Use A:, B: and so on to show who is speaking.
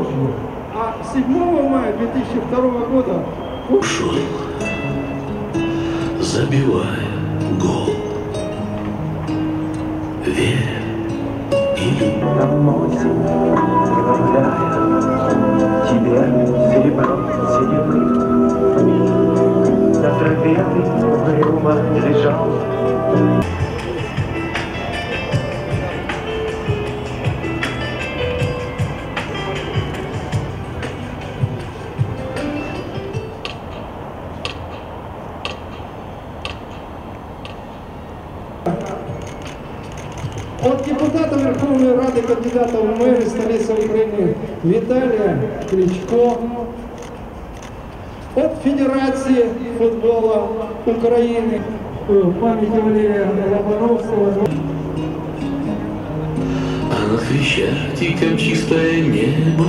A: А 7 мая 2002 года
B: ушел, забивая гол. Веря и любя.
C: Тебе серебро серебры. На траве ты угрюмо лежал,
A: от депутата Верховної Ради кандидата в мери столицы України Віталія Кличко, от Федерації футбола України в памяти Валерия Лобановского.
B: А над Хрещатиком чистое небо